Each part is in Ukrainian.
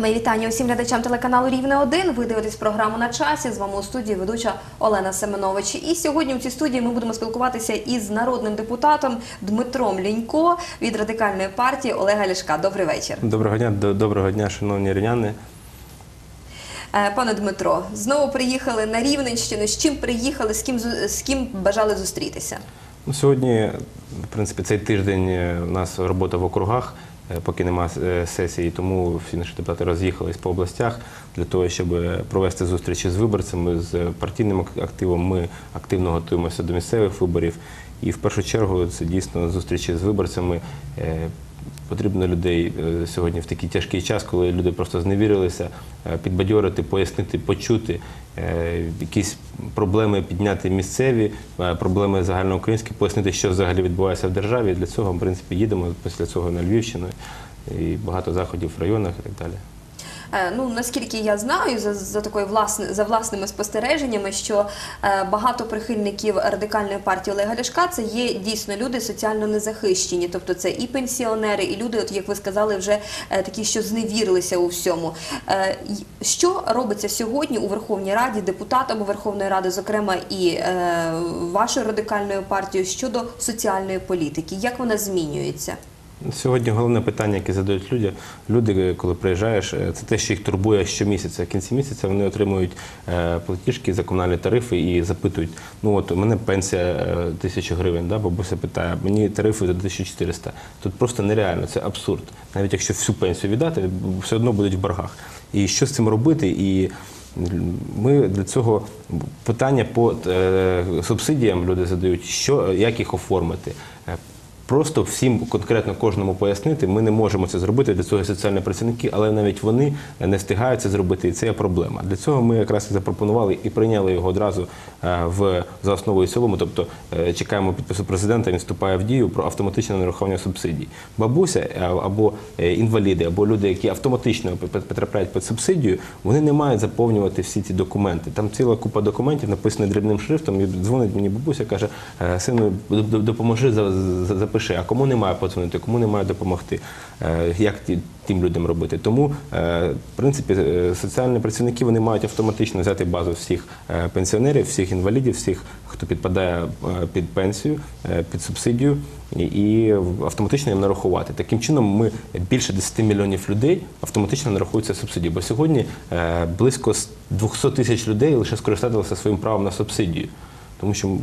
Мої вітання усім глядачам телеканалу Рівне 1 Ви дивитесь програму на часі. З вами у студії ведуча Олена Семенович. І сьогодні у цій студії ми будемо спілкуватися із народним депутатом Дмитром Лінько від радикальної партії Олега Ляшка. Добрий вечір. Доброго дня, доброго дня, шановні рівняни. Е, Пане Дмитро, знову приїхали на Рівненщину. З чим приїхали, з ким з ким бажали зустрітися? Ну, сьогодні, в принципі, цей тиждень е, у нас робота в округах, поки нема е, сесії, тому всі наші депутати роз'їхались по областях для того, щоб е, провести зустрічі з виборцями, з партійним активом. Ми активно готуємося до місцевих виборів. І в першу чергу це дійсно зустрічі з виборцями. Потрібно людей е, сьогодні в такий тяжкий час, коли люди просто зневірилися, е, підбадьорити, пояснити, почути е, якісь проблеми підняти місцеві, проблеми загальноукраїнські, пояснити, що взагалі відбувається в державі. Для цього, в принципі, їдемо після цього на Львівщину і багато заходів в районах і так далі. Е, Ну наскільки я знаю, за, за такою власне за власними спостереженнями, що е, багато прихильників радикальної партії Олега Ляшка це є дійсно люди соціально незахищені, тобто це і пенсіонери, і люди, от як ви сказали, вже е, такі, що зневірилися у всьому. Що робиться сьогодні у Верховній Раді, депутатами Верховної Ради, зокрема і вашою радикальною партією щодо соціальної політики? Як вона змінюється? Сьогодні головне питання, яке задають люди, люди, коли приїжджаєш, е, це те, що їх турбує щомісяця. В кінці місяця вони отримують е, платіжки за комунальні тарифи і запитують: ну от у мене пенсія е, тисячу гривень, да, бабуся питає, мені тарифи за 1400. Тут просто нереально, це абсурд. Навіть якщо всю пенсію віддати, все одно будуть в боргах. І що з цим робити? І ми для цього питання по субсидіям люди задають, що як їх оформити. Просто всім конкретно кожному пояснити, ми не можемо це зробити. Для цього соціальні працівники, але навіть вони не встигають це зробити, і це є проблема. Для цього ми якраз і запропонували і прийняли його одразу е, в за основу і цілому. Тобто е, чекаємо підпису президента. Він вступає в дію про автоматичне нарахування субсидій. Бабуся е, або інваліди, або люди, які автоматично потрапляють під субсидію, вони не мають заповнювати всі ці документи. Там ціла купа документів, написаних дрібним шрифтом. І дзвонить мені бабуся, каже: «Е, сину, допоможи за- за- А кому немає подзвонити, кому немає допомогти, Е, як тим людям робити. Тому, е, в принципі, е, соціальні працівники вони мають автоматично взяти базу всіх пенсіонерів, всіх інвалідів, всіх, хто підпадає під пенсію, під субсидію, і- автоматично їм нарахувати. Таким чином, ми більше 10 мільйонів людей автоматично нарахуються субсидії. Бо сьогодні близько 200 тисяч людей лише скористалися своїм правом на субсидію. Тому що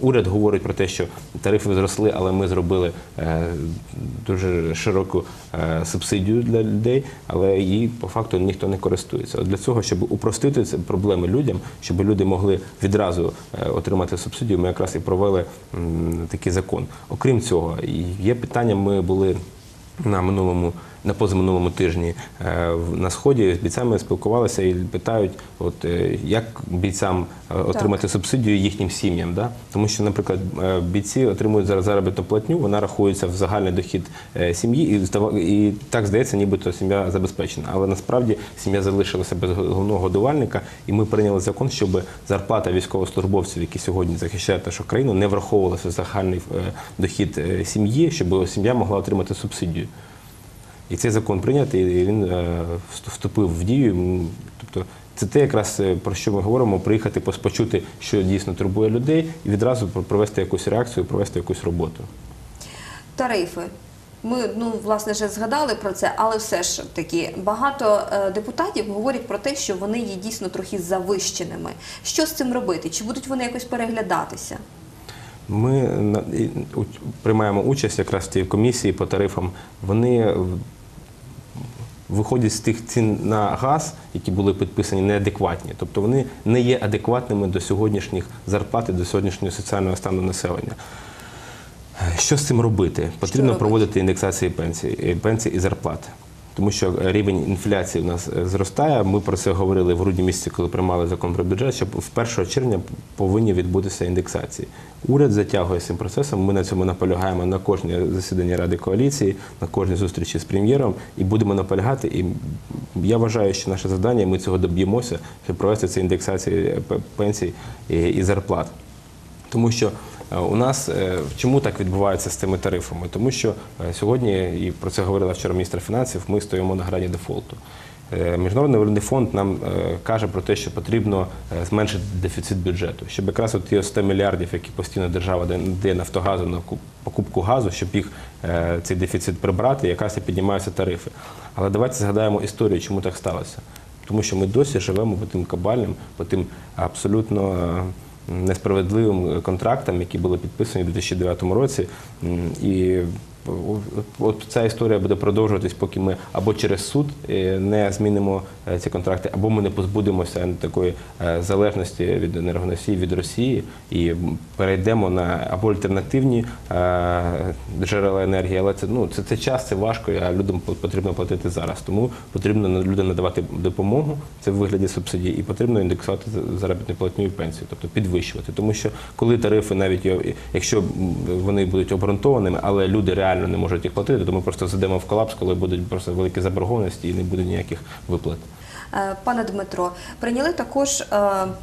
уряд говорить про те, що тарифи зросли, але ми зробили е, дуже широку е, субсидію для людей, але її по факту ніхто не користується. От для цього, щоб упростити ці проблеми людям, щоб люди могли відразу е, отримати субсидію, ми якраз і провели такий закон. Окрім цього, є питання. Ми були на минулому. На позаминулому тижні е, на сході з бійцями спілкувалися і питають, от е, як бійцям е, отримати субсидію їхнім сім'ям, да? тому що, наприклад, бійці отримують зараз заробітну платню, вона рахується в загальний дохід сім'ї, і і так здається, нібито сім'я забезпечена. Але насправді сім'я залишилася без головного годувальника, і ми прийняли закон, щоб зарплата військовослужбовців, які сьогодні захищають нашу країну, не враховувалася в загальний дохід сім'ї, щоб сім'я могла отримати субсидію. І цей закон прийнятий, і він е, вступив в дію. Тобто це те, якраз е, про що ми говоримо, приїхати почути, що дійсно турбує людей, і відразу провести якусь реакцію, провести якусь роботу. Тарифи. Ми ну власне вже згадали про це, але все ж таки багато е, депутатів говорять про те, що вони є дійсно трохи завищеними. Що з цим робити? Чи будуть вони якось переглядатися? Ми приймаємо участь якраз в цій комісії по тарифам. Вони виходять з тих цін на газ, які були підписані, неадекватні. Тобто вони не є адекватними до сьогоднішніх зарплат і до сьогоднішнього соціального стану населення. Що з цим робити? Потрібно проводити індексації пенсій, пенсій і зарплат. Тому що рівень інфляції у нас е, зростає. Ми про це говорили в грудні місяці, коли приймали закон про бюджет, що в 1 червня повинні відбутися індексації. Уряд затягує цим процесом. Ми на цьому наполягаємо на кожне засідання Ради коаліції, на кожній зустрічі з прем'єром і будемо наполягати. І я вважаю, що наше завдання, ми цього доб'ємося, щоб провести ці індексації пенсій і, зарплат. Тому що у нас е, чому так відбувається з цими тарифами? Тому що е, сьогодні, і про це говорила вчора міністр фінансів, ми стоїмо на грані дефолту. Е, Міжнародний валютний фонд нам е, каже про те, що потрібно е, зменшити дефіцит бюджету, щоб якраз от ті 100 мільярдів, які постійно держава дає- Нафтогазу на куп- покупку газу, щоб їх е, цей дефіцит прибрати, якраз і піднімаються тарифи. Але давайте згадаємо історію, чому так сталося. Тому що ми досі живемо по тим кабальним, по тим абсолютно е, несправедливим контрактам, які були підписані у 2009 році. І от- ця історія буде продовжуватись, поки ми або через суд е, не змінимо е, ці контракти, або ми не позбудемося такої е, залежності від енергоносіїв від Росії і перейдемо на або альтернативні джерела енергії. Але це ну це, це час, це важко, а людям потрібно платити зараз. Тому потрібно людям надавати допомогу, це в вигляді субсидій, і потрібно індексувати заробітну платню і пенсію, тобто підвищувати. Тому що коли тарифи, навіть якщо вони будуть обґрунтованими, але люди реально не можуть їх платити, то ми просто зайдемо в колапс, коли будуть просто великі заборгованості і не буде ніяких виплат. Е, Пане Дмитро, прийняли також е,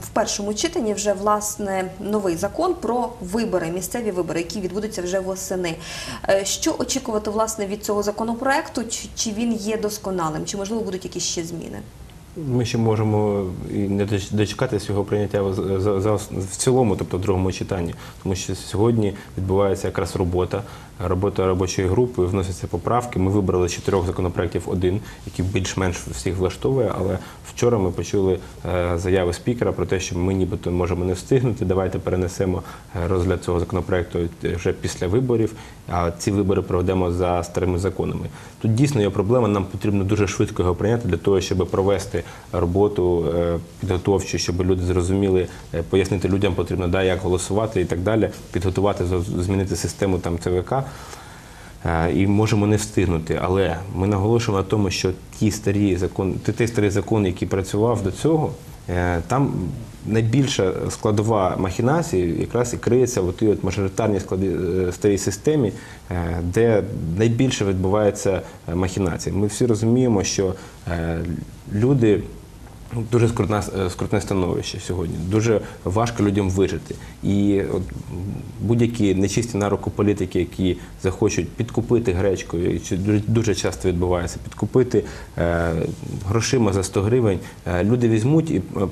в першому читанні вже власне новий закон про вибори, місцеві вибори, які відбудуться вже восени. Е, Що очікувати власне від цього законопроекту? Чи, він є досконалим? Чи можливо будуть якісь ще зміни? Ми ще можемо і не дочекатися його прийняття в цілому, тобто в другому читанні, тому що сьогодні відбувається якраз робота, робота робочої групи, вносяться поправки. Ми вибрали з чотирьох законопроєктів один, який більш-менш всіх влаштовує. Але вчора ми почули е, заяви спікера про те, що ми нібито можемо не встигнути. Давайте перенесемо е, розгляд цього законопроекту вже після виборів. А ці вибори проведемо за старими законами. Тут дійсно є проблема. Нам потрібно дуже швидко його прийняти для того, щоб провести роботу е, підготовчу, щоб люди зрозуміли, пояснити людям потрібно да, як голосувати і так далі, підготувати змінити систему там ЦВК. Е, І можемо не встигнути, але ми наголошуємо на тому, що ті старі закон, ті- старий закон, який працював до цього, е, там найбільша складова махінації якраз і криється в тій от мажоритарній складі е, старій системі, де найбільше відбувається махінації. Ми всі розуміємо, що люди. Ну, Дуже скрутне, скрутне становище сьогодні. Дуже важко людям вижити. І от будь-які нечисті на руку політики, які захочуть підкупити гречкою, дуже, часто відбувається, підкупити е, грошима за 100 гривень, е, люди візьмуть і, е,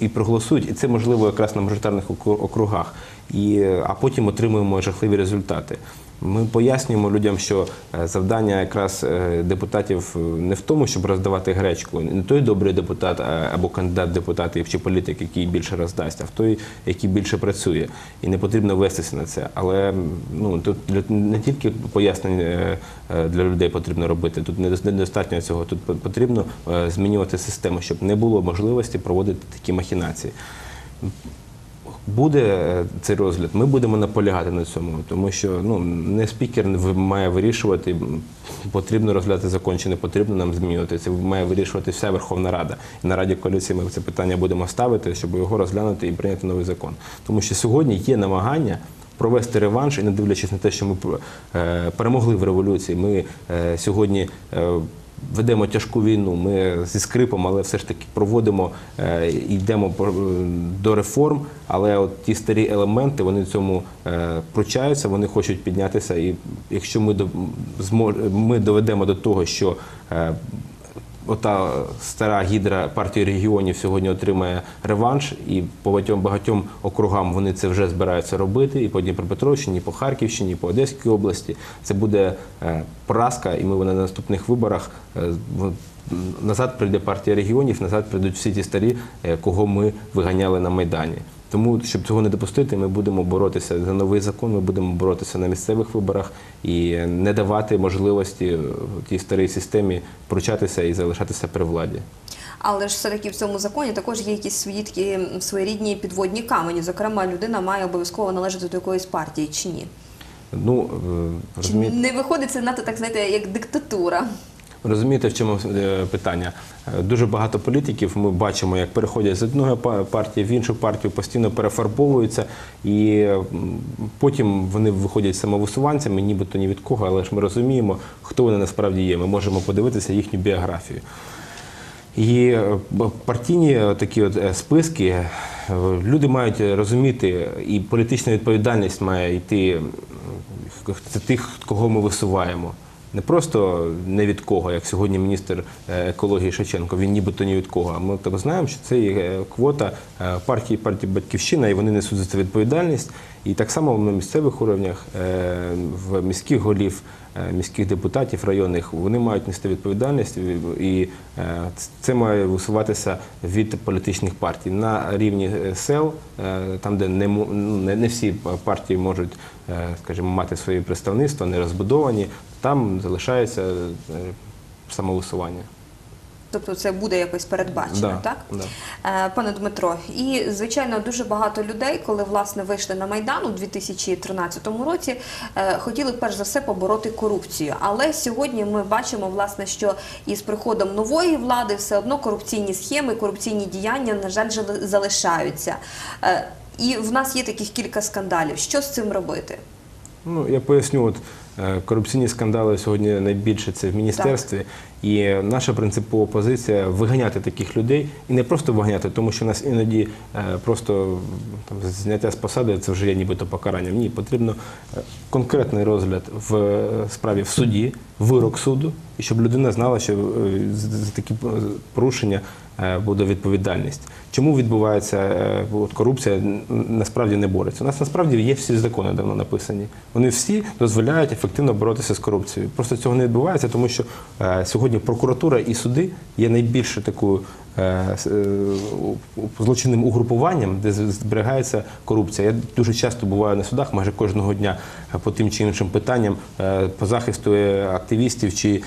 і проголосують. І це можливо якраз на мажоритарних окру- округах. І, а потім отримуємо жахливі результати. Ми пояснюємо людям, що е, завдання якраз е, депутатів е, не в тому, щоб роздавати гречку, не той добрий депутат або кандидат в депутати чи політик, який більше роздасть, а в той, який більше працює. І не потрібно вестися на це. Але ну тут не тільки пояснення е, для людей потрібно робити. Тут недостатньо цього. Тут потрібно змінювати систему, щоб не було можливості проводити такі махінації. Буде е, цей розгляд, ми будемо наполягати на цьому, тому що ну не спікер має вирішувати, потрібно розглядати закон чи не потрібно нам змінювати. Це має вирішувати вся Верховна Рада. І на Раді коаліції ми це питання будемо ставити, щоб його розглянути і прийняти новий закон. Тому що сьогодні є намагання. Провести реванш і не дивлячись на те, що ми е, перемогли в революції. Ми е, сьогодні ведемо тяжку війну. Ми зі скрипом, але все ж таки проводимо е, і йдемо по- до реформ. Але от ті старі елементи вони цьому е, пручаються, вони хочуть піднятися. І якщо ми ми доведемо до того, що е, Ота стара гідра партії регіонів сьогодні отримає реванш, і по багатьом багатьом округам вони це вже збираються робити. І по Дніпропетровщині, і по Харківщині, і по Одеській області. Це буде е, поразка, і ми на наступних виборах е, назад прийде партія регіонів, назад прийдуть всі ті старі, е, кого ми виганяли на майдані. Тому, щоб цього не допустити, ми будемо боротися за новий закон. Ми будемо боротися на місцевих виборах і не давати можливості е, тій старій системі пручатися і залишатися при владі. Але ж все-таки в цьому законі також є якісь свої такі своєрідні підводні камені. Зокрема, людина має обов'язково належати до якоїсь партії чи ні? Ну е, розумієте, не виходить це надто так, знаєте, як диктатура? Розумієте, в чому е, питання? Е, Дуже багато політиків ми бачимо, як переходять з одної партії в іншу партію, постійно перефарбовуються, і потім вони виходять самовисуванцями, нібито ні від кого, але ж ми розуміємо, хто вони насправді є. Ми можемо подивитися їхню біографію. І е, партійні такі от списки люди мають розуміти, і політична відповідальність має йти це тих, кого ми висуваємо. Не просто не від кого, як сьогодні міністр е, екології Шевченко, він нібито ні від кого. А ми так знаємо, що це є е, квота е, партії партії Батьківщина, і вони несуть за це відповідальність. І так само на місцевих уровнях, в міських голів, міських депутатів районних, вони мають нести відповідальність, і- це має висуватися від політичних партій на рівні сел, там, де не, ну, не, всі партії можуть, скажімо, мати свої представництва, не розбудовані, там залишається е, самовисування. Тобто це буде якось передбачено, Да, так? да. Е, Пане Дмитро, і звичайно дуже багато людей, коли власне вийшли на майдан у 2013 році, е, хотіли перш за все побороти корупцію. Але сьогодні ми бачимо, власне, що із приходом нової влади все одно корупційні схеми, корупційні діяння, на жаль, жали- залишаються. Е, І в нас є таких кілька скандалів. Що з цим робити? Ну, я поясню, от корупційні скандали сьогодні найбільше це в міністерстві. І наша принципова позиція виганяти таких людей і не просто виганяти, тому що нас іноді е, просто там, зняття з посади це вже є нібито покаранням. Ні, потрібно е, конкретний розгляд в е, справі в суді, вирок суду, і щоб людина знала, що е, за такі е, порушення е, буде відповідальність. Чому відбувається е, от корупція? Насправді не бореться. У нас насправді є всі закони давно написані. Вони всі дозволяють ефективно боротися з корупцією. Просто цього не відбувається, тому що е, сьогодні прокуратура і суди є найбільше такою е, е, злочинним угрупуванням, де зберігається корупція. Я дуже часто буваю на судах, майже кожного дня по тим чи іншим питанням по захисту активістів чи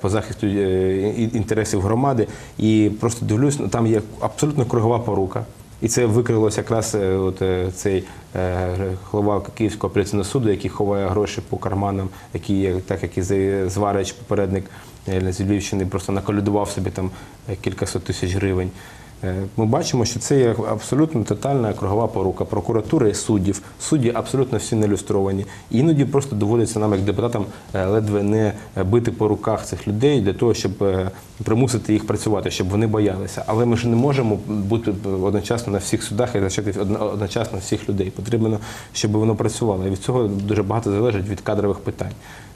по захисту інтересів громади. І просто дивлюсь, ну, там є абсолютно кругова порука. І це викрилося якраз е, от, е, цей е, голова Київського апеляційного суду, який ховає гроші по карманам, який є, так як і Зварич, попередник е, з Львівщини, просто наколюдував собі там е, кількасот тисяч гривень. Е, Ми бачимо, що це є абсолютно тотальна кругова порука прокуратури і суддів. Судді абсолютно всі не люстровані. Іноді просто доводиться нам, як депутатам, е, ледве не бити по руках цих людей для того, щоб е, примусити їх працювати, щоб вони боялися. Але ми ж не можемо бути одночасно на всіх судах і зачати одночасно всіх людей. Потрібно, щоб воно працювало. І від цього дуже багато залежить від кадрових питань,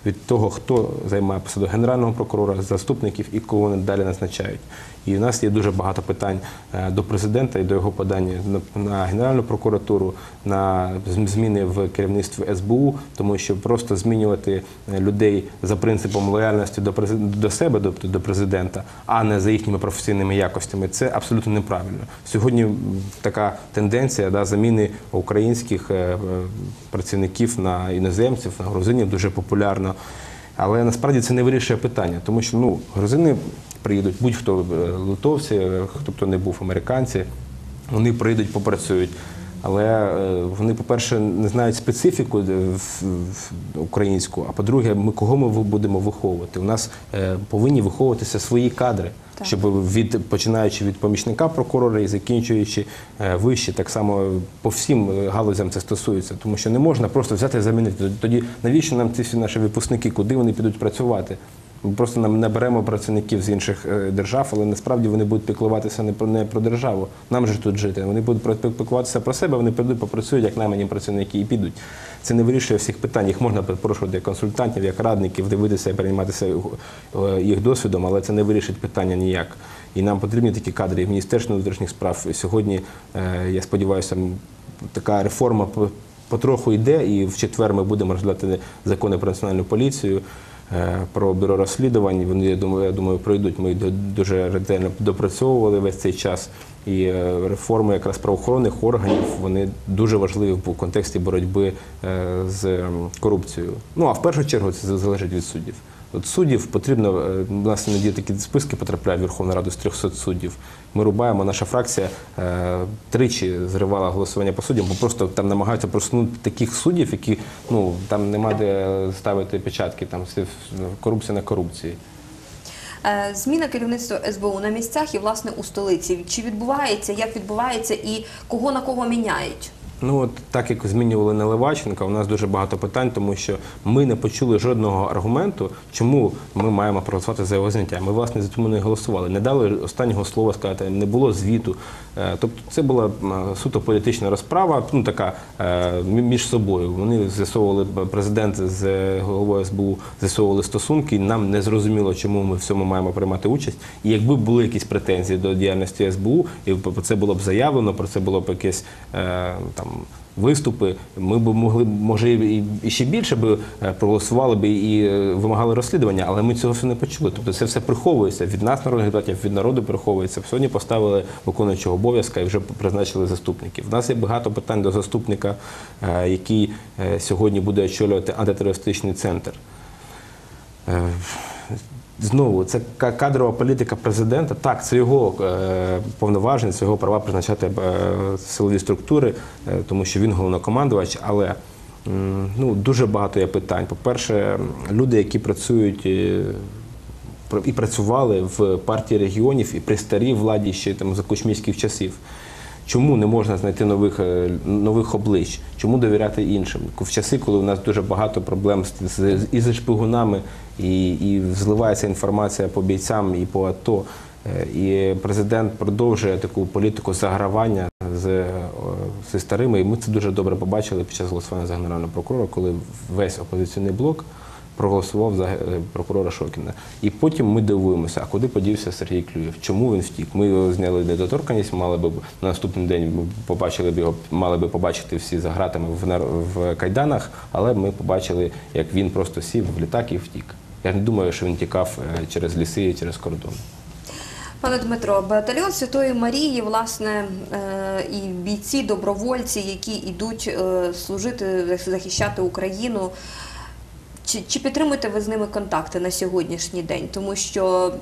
від того, хто займає посаду генерального прокурора, заступників і кого вони далі назначають. І в нас є дуже багато питань е, до президента і до його подання на, Генеральну прокуратуру, на зміни в керівництві СБУ, тому що просто змінювати е, людей за принципом лояльності до до себе, тобто до президента, а не за їхніми професійними якостями, це абсолютно неправильно. Сьогодні така тенденція да, заміни українських е, працівників на іноземців, на грузинів дуже популярна. Але насправді це не вирішує питання, тому що ну, грузини приїдуть, будь-хто е, литовці, е, хто б то не був американці, вони прийдуть, попрацюють. Але е, вони, по-перше, не знають специфіку українську, а по-друге, ми кого ми будемо виховувати? У нас повинні виховуватися свої кадри, Так. щоб від починаючи від помічника прокурора і закінчуючи вище, так само по всім галузям це стосується, тому що не можна просто взяти і замінити. Тоді навіщо нам ці всі наші випускники, куди вони підуть працювати? Просто нам наберемо працівників з інших е, держав, але насправді вони будуть піклуватися не про не про державу. Нам же тут жити. Вони будуть піклуватися про себе, вони прийдуть, попрацюють як наймані працівники і підуть. Це не вирішує всіх питань. Їх можна запрошувати як консультантів, як радників, дивитися і перейматися е, їх досвідом, але це не вирішить питання ніяк. І нам потрібні такі кадри в Міністерстві внутрішніх справ. І сьогодні, е, я сподіваюся, така реформа по- потроху йде, і в четвер ми будемо розглядати закони про національну поліцію. Е, Про бюро розслідувань вони я думаю, я думаю, пройдуть. Ми дуже ретельно допрацьовували весь цей час. І е, реформи якраз правоохоронних органів вони дуже важливі в контексті боротьби е, з корупцією. Ну а в першу чергу це залежить від суддів. От суддів потрібно, е, нас іноді такі списки потрапляють в Верховну Раду з 300 суддів. Ми рубаємо, наша фракція е, тричі зривала голосування по суддям, бо просто там намагаються просунути таких суддів, які ну там нема де ставити печатки, там корупція на корупції. Е, Зміна керівництва СБУ на місцях і власне у столиці. Чи відбувається, як відбувається і кого на кого міняють? Ну от так як змінювали Наливаченка, у нас дуже багато питань, тому що ми не почули жодного аргументу, чому ми маємо проголосувати за його зняття. Ми власне за тому не голосували. Не дали останнього слова сказати, не було звіту. Е, Тобто це була суто політична розправа, ну така е, між собою. Вони з'ясовували президент з головою СБУ, з'ясовували стосунки. Нам не зрозуміло, чому ми в цьому маємо приймати участь. І якби були якісь претензії до діяльності СБУ, і про це було б заявлено, про це було б якесь е, там. Виступи, ми б могли може і, ще більше би е, проголосували б і е, вимагали розслідування, але ми цього все не почули. Тобто це все приховується від нас, народних депутатів, від народу приховується. Сьогодні поставили виконуючого обов'язка і вже призначили заступників. У нас є багато питань до заступника, е, який сьогодні буде очолювати антитерористичний центр. Знову, це кадрова політика президента. Так, це його е, повноваження, це його права призначати е, силові структури, е, тому що він головнокомандувач. Але ну, дуже багато є питань. По-перше, люди, які працюють і працювали в партії регіонів і при старій владі ще там за кучмівських часів. Чому не можна знайти нових, е, нових облич? Чому довіряти іншим? В часи, коли у нас дуже багато проблем з, і зі шпигунами, і, і зливається інформація по бійцям і по АТО. Е, І президент продовжує таку політику загравання з, е, зі старими. І ми це дуже добре побачили під час голосування за генерального прокурора, коли весь опозиційний блок проголосував за е, прокурора Шокіна. І потім ми дивуємося, а куди подівся Сергій Клюєв? Чому він втік? Ми його зняли недоторканність, мали би на наступний день побачили б його, мали би побачити всі за гратами в, в кайданах, але ми побачили, як він просто сів в літак і втік. Я не думаю, що він тікав е, через ліси і через кордон. Пане Дмитро, батальйон Святої Марії, власне, е, і бійці, добровольці, які йдуть служити, захищати Україну. Чи, чи підтримуєте ви з ними контакти на сьогоднішній день? Тому що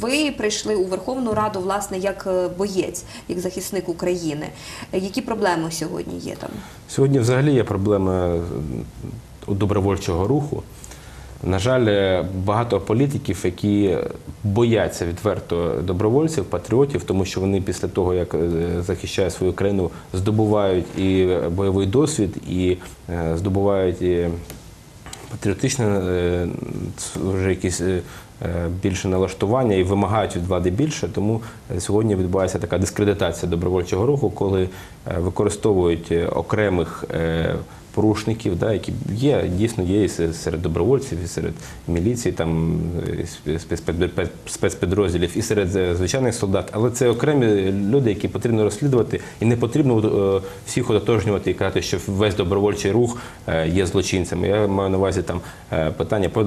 ви прийшли у Верховну Раду, власне, як е, боєць, як захисник України. Які проблеми сьогодні є там? Сьогодні взагалі є проблеми добровольчого руху. На жаль, е, багато політиків, які бояться відверто добровольців, патріотів, тому що вони після того, як е, захищають свою країну, здобувають і бойовий досвід, і здобувають патріотичне е, вже якісь е, е, більше налаштування і вимагають від влади більше. Тому сьогодні відбувається така дискредитація добровольчого руху, коли використовують окремих порушників, да, які є дійсно є і серед добровольців, і серед міліції, там спе- спецпідрозділів, і серед е, звичайних солдат. Але це окремі люди, які потрібно розслідувати, і не потрібно е, всіх ототожнювати і казати, що весь добровольчий рух е, є злочинцями. Я маю на увазі там питання по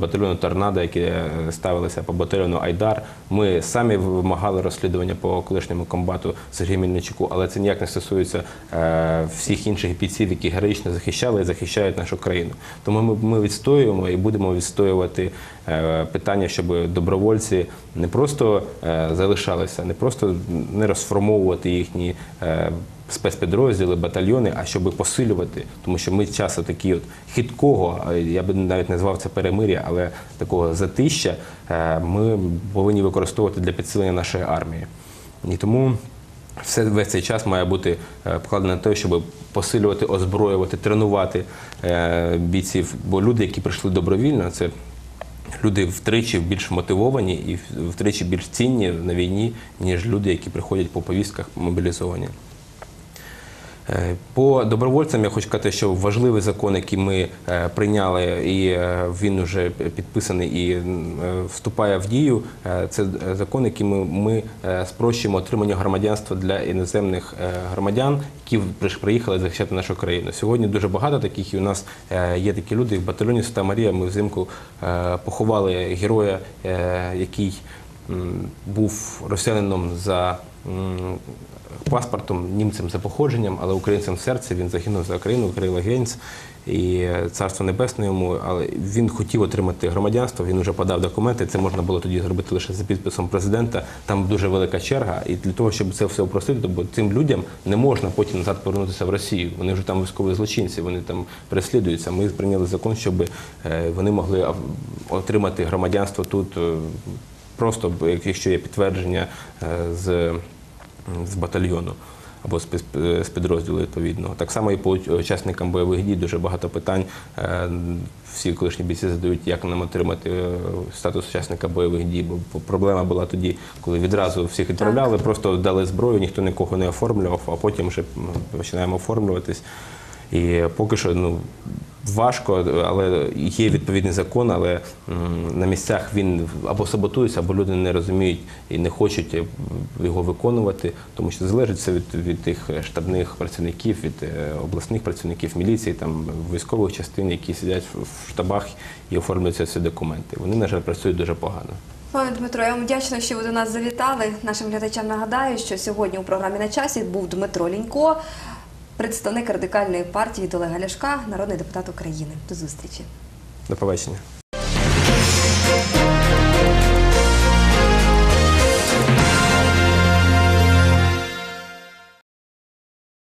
батальйону Торнадо, які е, ставилися по батальйону Айдар. Ми самі вимагали розслідування по колишньому комбату Сергію Мельничуку, але це ніяк не стосується всіх інших бійців, які героїчно захищали і захищають нашу країну. Тому ми, ми відстоюємо і будемо відстоювати е, питання, щоб добровольці не просто е, залишалися, не просто не розформовувати їхні. е, Спецпідрозділи, батальйони, а щоб посилювати, тому що ми часу такі от хиткого, я би навіть назвав це перемир'я, але такого затища ми повинні використовувати для підсилення нашої армії. І тому все весь цей час має бути е, покладено на те, щоб посилювати, озброювати, тренувати е, бійців. Бо люди, які прийшли добровільно, це люди втричі більш мотивовані і втричі більш цінні на війні, ніж люди, які приходять по повістках мобілізовані. Е, По добровольцям я хочу сказати, що важливий закон, який ми е, прийняли, і е, він вже підписаний і вступає в дію. Це закон, який ми, ми спрощуємо отримання громадянства для іноземних громадян, які приїхали захищати нашу країну. Сьогодні дуже багато таких, і у нас є такі люди. В батальйоні Свята Марія ми взимку поховали героя, який був росіянином за паспортом, німцем за походженням, але українцем в серці. Він загинув за Україну, Кирило Генц. І царство небесне йому, але він хотів отримати громадянство. Він вже подав документи. Це можна було тоді зробити лише за підписом президента. Там дуже велика черга. І для того, щоб це все упростити, бо цим людям не можна потім назад повернутися в Росію. Вони вже там військові злочинці, вони там переслідуються. Ми прийняли закон, щоб е, вони могли отримати громадянство тут е, просто, якщо є підтвердження е, з з батальйону. або з підрозділу відповідного. Так само і по учасникам бойових дій дуже багато питань. Е, Всі колишні бійці задають, як нам отримати е, статус учасника бойових дій. Бо проблема була тоді, коли відразу всіх відправляли, просто дали зброю, ніхто нікого не оформлював, а потім вже починаємо оформлюватись. І поки що ну, важко, але є відповідний закон, але на місцях він або саботується, або люди не розуміють і не хочуть е, його виконувати, тому що залежить все від, від тих штабних працівників, від е, обласних працівників міліції, там військових частин, які сидять в штабах і оформлюються ці документи. Вони, на жаль, працюють дуже погано. Пане Дмитро, я вам вдячна, що ви до нас завітали. Нашим глядачам нагадаю, що сьогодні у програмі на часі був Дмитро Лінько, представник радикальної партії Толега Олега Ляшка, народний депутат України. До зустрічі. До побачення.